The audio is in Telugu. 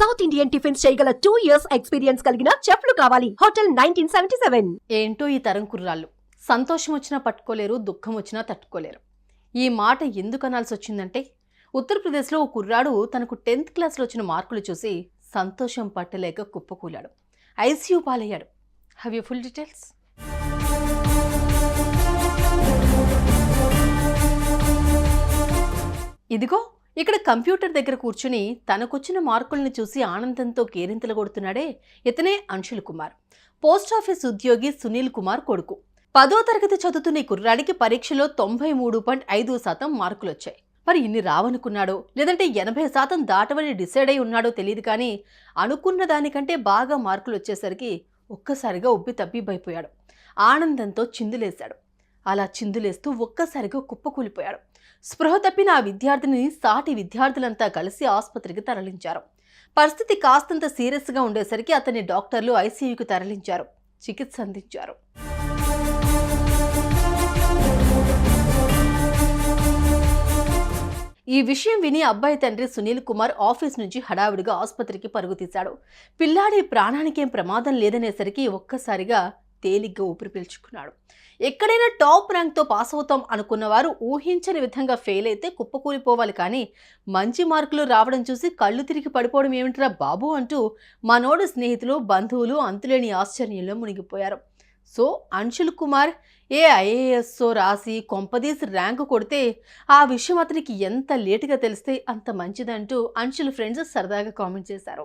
సౌత్ ఇండియన్ టిఫిన్స్ చేయగల టూ ఇయర్స్ ఎక్స్పీరియన్స్ కలిగిన చెఫ్లు కావాలి. హోటల్ నైన్టీన్ సెవెంటీ సెవెన్ ఏంటో ఈ తరం కుర్రాళ్ళు. సంతోషం వచ్చినా పట్టుకోలేరు దుఃఖం వచ్చినా తట్టుకోలేరు. ఈ మాట ఎందుకు అనాల్సి వచ్చిందంటే ఉత్తరప్రదేశ్లో ఓ కుర్రాడు తనకు టెన్త్ క్లాస్లో వచ్చిన మార్కులు చూసి సంతోషం పట్టలేక కుప్పకూలాడు. ఐసీయూ పాలయ్యాడు. హ్యావ్ యూ ఫుల్ డీటెయిల్స్ ఇదిగో ఇక్కడ కంప్యూటర్ దగ్గర కూర్చుని తనకొచ్చిన మార్కుల్ని చూసి ఆనందంతో కేరింతలు కొడుతున్నాడే ఇతనే అంశుల్ కుమార్. పోస్ట్ ఆఫీస్ ఉద్యోగి సునీల్ కుమార్ కొడుకు. పదో తరగతి చదువుతున్న ఈ కుర్రాడికి పరీక్షలో తొంభై మూడు పాయింట్ ఐదు శాతం మార్కులు వచ్చాయి మరి ఇన్ని రావనుకున్నాడో? లేదంటే ఎనభై శాతం దాటవని డిసైడ్ అయి ఉన్నాడో తెలియదు కానీ అనుకున్న దానికంటే బాగా మార్కులు వచ్చేసరికి ఒక్కసారిగా ఉబ్బి తబ్బిబ్బైపోయాడు. ఆనందంతో చిందులేశాడు. అలా చిందులేస్తూ ఒక్కసారిగా కుప్పకూలిపోయాడు. స్పృహ తప్పిన ఆ విద్యార్థిని సాటి విద్యార్థులంతా కలిసి ఆసుపత్రికి తరలించారు. పరిస్థితి కాస్తంత సీరియస్గా ఉండేసరికి అతన్ని డాక్టర్లు ఐసీయూకి తరలించారు. చికిత్స అందించారు. ఈ విషయం విని అబ్బాయి తండ్రి సునీల్ కుమార్ ఆఫీస్ నుంచి హడావిడిగా ఆసుపత్రికి పరుగు తీశాడు. పిల్లాడి ప్రాణానికేం ప్రమాదం లేదనేసరికి ఒక్కసారిగా తేలిగ్గా ఊపిరి పీల్చుకున్నాడు. ఎక్కడైనా టాప్ ర్యాంక్తో పాస్ అవుతాం అనుకున్న వారు ఊహించని విధంగా ఫెయిల్ అయితే కుప్పకూలిపోవాలి కానీ మంచి మార్కులు రావడం చూసి కళ్ళు తిరిగి పడిపోవడం ఏమిట్రా బాబు అంటూ మనోడు స్నేహితులు బంధువులు అంతులేని ఆశ్చర్యంలో మునిగిపోయారు. సో అంశుల్ కుమార్ ఏ ఐఏఎస్ఓ రాసి కొంపదీసి ర్యాంకు కొడితే ఆ విషయం అతనికి ఎంత లేటుగా తెలిస్తే అంత మంచిదంటూ అంశుల్ ఫ్రెండ్స్ సరదాగా కామెంట్ చేశారు.